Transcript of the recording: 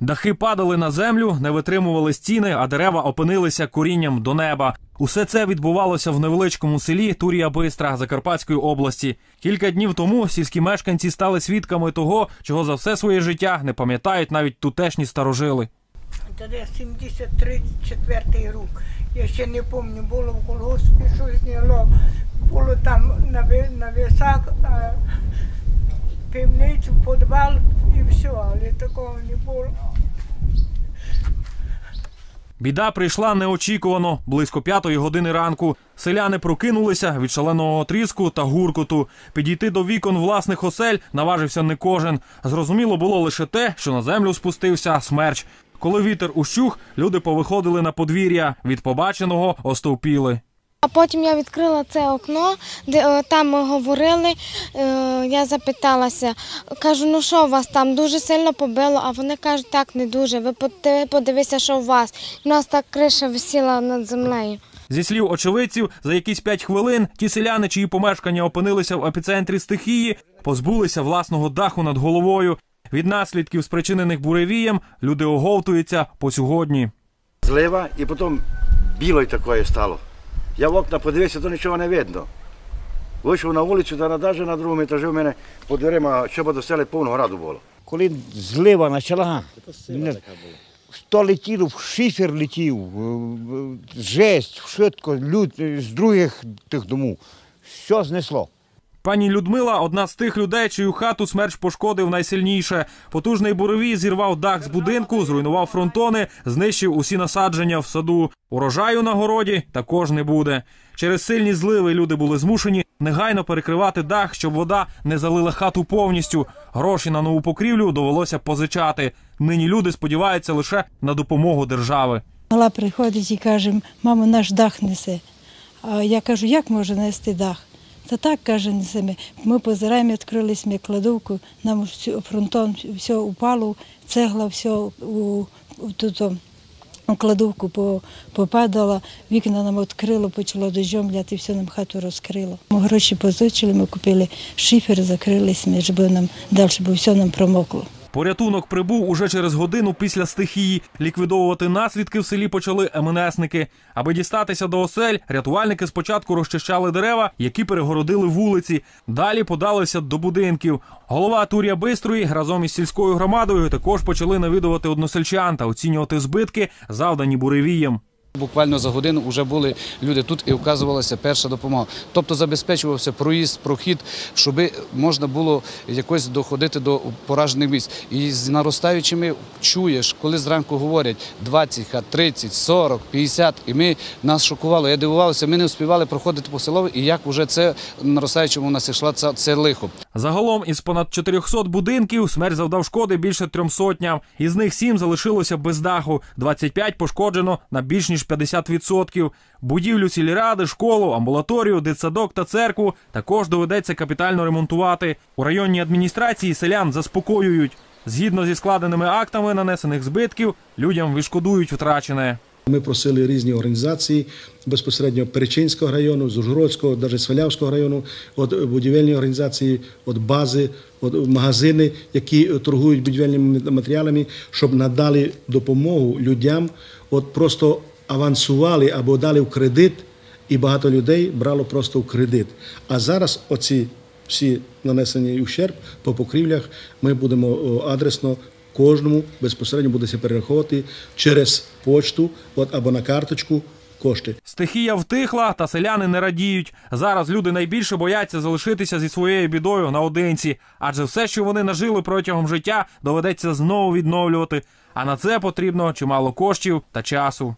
Дахи падали на землю, не витримували стіни, а дерева опинилися корінням до неба. Усе це відбувалося в невеличкому селі Турія Бистра Закарпатської області. Кілька днів тому сільські мешканці стали свідками того, чого за все своє життя не пам'ятають навіть тутешні старожили. Тоді 73 четвертий рік. Я ще не пам'ятаю, було в колгоспі, щось зняло. Було там на, ви- на висах, пивницю, підвал і все, але такого не було. Біда прийшла неочікувано близько п'ятої години ранку. Селяни прокинулися від шаленого тріску та гуркоту. Підійти до вікон власних осель наважився не кожен. Зрозуміло було лише те, що на землю спустився смерч. Коли вітер ущух, люди повиходили на подвір'я. Від побаченого остовпіли. А потім я відкрила це окно, де е, там ми говорили. е, Я запиталася, кажу, ну що у вас там дуже сильно побило, а вони кажуть, так не дуже. Ви поди- подивися, що у вас. У нас так криша висіла над землею. Зі слів очевидців, за якісь п'ять хвилин ті селяни, чиї помешкання опинилися в епіцентрі стихії, позбулися власного даху над головою. Від наслідків, спричинених буревієм, люди оговтуються по сьогодні. злива і потім біло такое стало. Я в окна подивився, то нічого не видно. Вийшов на вулицю, та навіть на другому етажі в мене по дверима, щоб до сели повного граду було. коли злива почала, то летіло, в шифер летів, жесть, швидко, люд з других тих домів. Все знесло. Пані Людмила одна з тих людей, чию хату смерч пошкодив найсильніше. Потужний буревій зірвав дах з будинку, зруйнував фронтони, знищив усі насадження в саду. Урожаю на городі також не буде. Через сильні зливи люди були змушені негайно перекривати дах, щоб вода не залила хату повністю. Гроші на нову покрівлю довелося позичати. Нині люди сподіваються лише на допомогу держави. Мала приходить і каже, мамо, наш дах несе. А я кажу, як може нести дах? Та так, каже, несемо. Ми позираємо, відкрились ми кладовку, нам всю, фронтон все упало, цегла все у, тут, у кладовку попадала, вікна нам відкрило, почало дощом ляти, все нам хату розкрило. Ми гроші позичили, ми купили шифер, закрились, щоб нам далі, бо все нам промокло. Порятунок прибув уже через годину після стихії. Ліквідовувати наслідки в селі почали МНСники. Аби дістатися до осель, рятувальники спочатку розчищали дерева, які перегородили вулиці. Далі подалися до будинків. Голова Турія Бистрої разом із сільською громадою також почали навідувати односельчан та оцінювати збитки, завдані буревієм. Буквально за годину вже були люди тут і вказувалася перша допомога. Тобто забезпечувався проїзд, прохід, щоб можна було якось доходити до поражених місць. І з наростаючими чуєш, коли зранку говорять 20, хат, 30, 40, 50, і ми нас шокувало. Я дивувався, ми не встигали проходити по селові, і як вже це наростаючому у нас йшла це, це лихо. Загалом із понад 400 будинків смерть завдав шкоди більше трьом сотням. Із них сім залишилося без даху, 25 пошкоджено на більш ніж 50%. Будівлю сільради, школу, амбулаторію, дитсадок та церкву також доведеться капітально ремонтувати. У районній адміністрації селян заспокоюють. Згідно зі складеними актами нанесених збитків, людям відшкодують втрачене. Ми просили різні організації безпосередньо Перечинського району, з Ужгородського, навіть Свалявського району, от будівельні організації, от бази, от магазини, які торгують будівельними матеріалами, щоб надали допомогу людям, от просто авансували або дали в кредит, і багато людей брало просто в кредит. А зараз оці всі нанесені ущерб по покрівлях ми будемо адресно кожному безпосередньо буде перераховувати через почту от, або на карточку кошти. Стихія втихла, та селяни не радіють. Зараз люди найбільше бояться залишитися зі своєю бідою наодинці, адже все, що вони нажили протягом життя, доведеться знову відновлювати. А на це потрібно чимало коштів та часу.